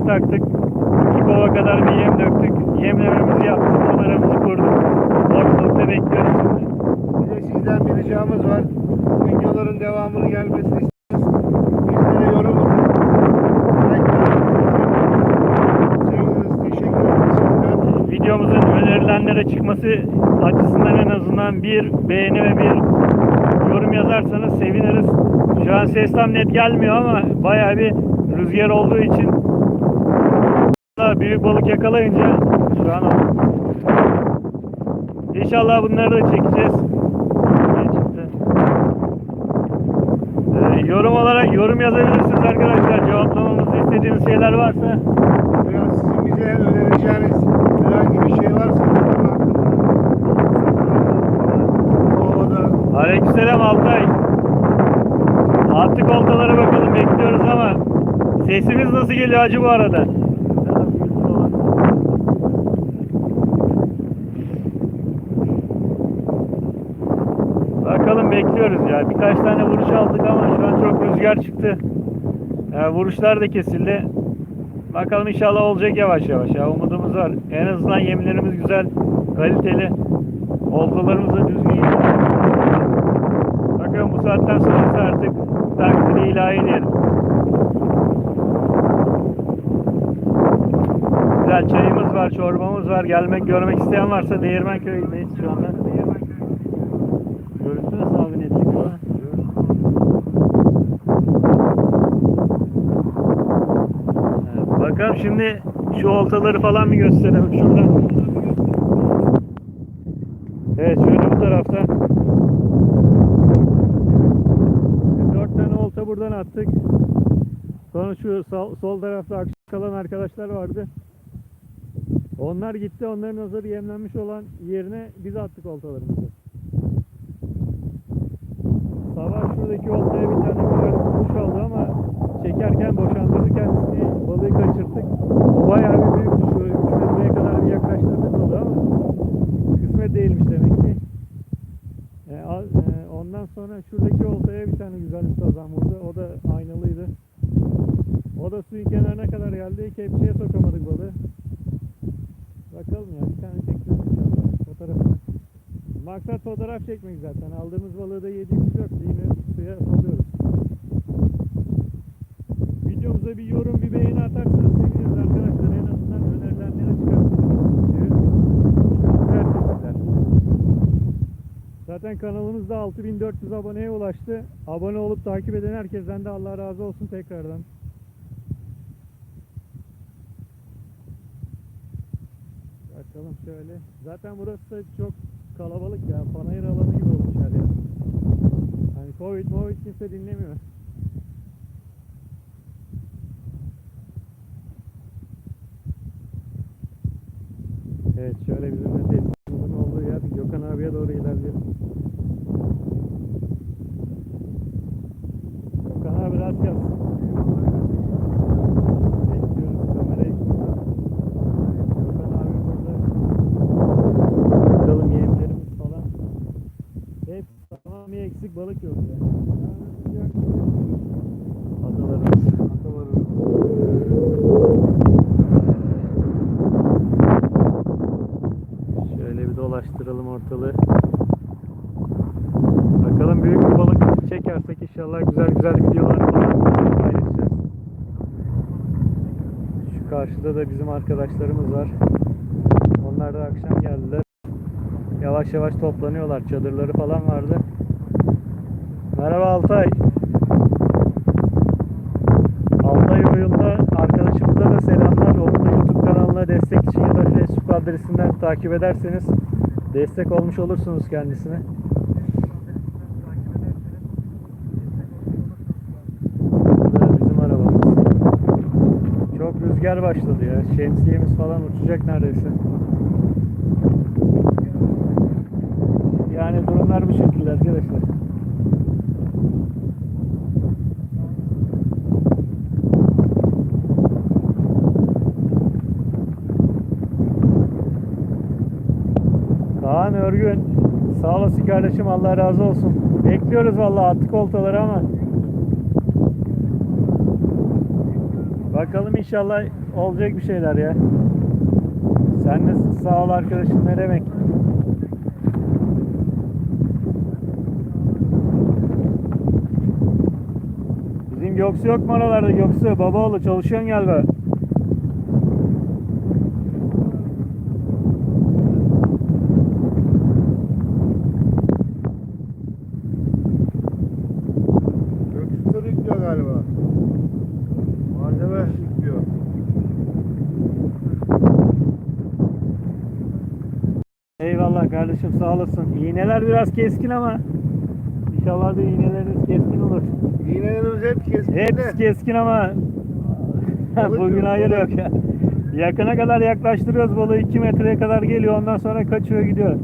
taktık. İki kova kadar bir yem döktük. Yemlememizi yaptık. Kameramızı kurduk. Ortalıkta bekliyoruz şimdi. Bir de sizden bir ricamız var. Videoların devamını gelmesini istiyoruz. Bizlere yorum. Videomuzun önerilenlere çıkması açısından en azından bir beğeni ve bir yorum yazarsanız seviniriz. Şu an ses tam net gelmiyor ama bayağı bir rüzgar olduğu için büyük balık yakalayınca şu an. İnşallah bunları da çekeceğiz. Ee, yorum olarak yorum yazabilirsiniz arkadaşlar. Cevaplamamızı istediğiniz şeyler varsa Veya sizin bize önereceğiniz herhangi bir şey varsa Aleykümselam Altay. Attık oltalara bakalım bekliyoruz ama sesimiz nasıl geliyor acı bu arada? Bakalım bekliyoruz ya. Birkaç tane vuruş aldık ama şu an çok rüzgar çıktı. Ya vuruşlar da kesildi. Bakalım inşallah olacak yavaş yavaş ya. Umudumuz var. En azından yemlerimiz güzel, kaliteli. Oltalarımız da düzgün. Bakın bu saatten sonrası artık takdiri ilahi diyelim. Güzel çayımız var, çorbamız var. Gelmek, görmek isteyen varsa Değirmen köyündeyiz şu anda. Görüntü nasıl abi netlik falan? Evet, bakalım şimdi şu oltaları falan bir gösterelim şuradan. Evet şöyle bu tarafta. Dört tane olta buradan attık. Sonra şu sol, sol tarafta akşam kalan arkadaşlar vardı. Onlar gitti. Onların nazarı yemlenmiş olan yerine biz attık oltalarımızı. Sabah şuradaki oltaya bir tane kuş aldı ama çekerken boşandırdı kendisini. Balığı kaçırttık. O bayağı bir büyük kuş. Böyle 3 metreye kadar bir yaklaştırdık balığı ama kısmet değilmiş demek ki. E, al- e, ondan sonra şuradaki oltaya bir tane güzel bir sazan vurdu. O da aynalıydı. O da suyun kenarına kadar geldi. Kepçeye sokamadık balığı. Bakalım ya bir tane çekeceğiz inşallah fotoğrafını. Maksat fotoğraf çekmek zaten. Aldığımız balığı da yediğimiz yok. Yine suya salıyoruz. Videomuza bir yorum, bir beğeni atarsanız seviniriz arkadaşlar. En azından önerilenlere çıkarsınız. Teşekkürler. Zaten kanalımızda 6400 aboneye ulaştı. Abone olup takip eden herkesten de Allah razı olsun tekrardan. Bakalım şöyle. Zaten burası da çok kalabalık ya. Panayır alanı gibi olmuş her yer. Hani Covid, Covid kimse dinlemiyor. Evet şöyle bizim de teslimimizin olduğu yer Gökhan abiye doğru ilerleyelim. Gökhan abi rast gelsin. Bekliyoruz kamerayı. Gökhan abi burada. Bakalım yemlerimiz falan. Hep tamam bir eksik balık yok ya. Adalarımız. Dolaştıralım ortalığı. Bakalım büyük bir balık çekersek inşallah güzel güzel videolar paylaşacağız. Şu karşıda da bizim arkadaşlarımız var. Onlar da akşam geldiler. Yavaş yavaş toplanıyorlar. Çadırları falan vardı. Merhaba Altay. Altay oyunda arkadaşımıza da selamlar. Onun da YouTube kanalına destek için ya da Facebook adresinden takip ederseniz destek olmuş olursunuz kendisine. Bu da bizim arabamız. Çok rüzgar başladı ya. Şemsiyemiz falan uçacak neredeyse. Yani durumlar bu şekilde arkadaşlar. Kaan Örgün. Sağ olasın kardeşim Allah razı olsun. Bekliyoruz vallahi attık oltaları ama. Bakalım inşallah olacak bir şeyler ya. Sen de sağ ol arkadaşım ne demek. Bizim Göksu yok mu oralarda Göksu? Babaoğlu çalışıyorsun galiba. Göksu'dur yüklüyor galiba. Malzeme yüklüyor. Eyvallah kardeşim sağ olasın. İğneler biraz keskin ama inşallah da iğneleriniz keskin olur. İğnelerimiz hep keskin de. Hepsi keskin ama bugün hayır yok ya. Yakına kadar yaklaştırıyoruz balığı 2 metreye kadar geliyor ondan sonra kaçıyor gidiyor.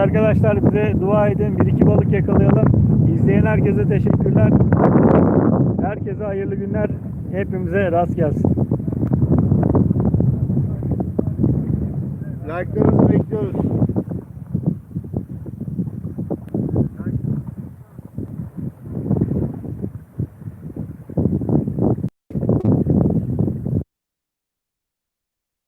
Arkadaşlar bize dua edin. Bir iki balık yakalayalım. İzleyen herkese teşekkürler. Herkese hayırlı günler. Hepimize rast gelsin. Like'larınızı bekliyoruz.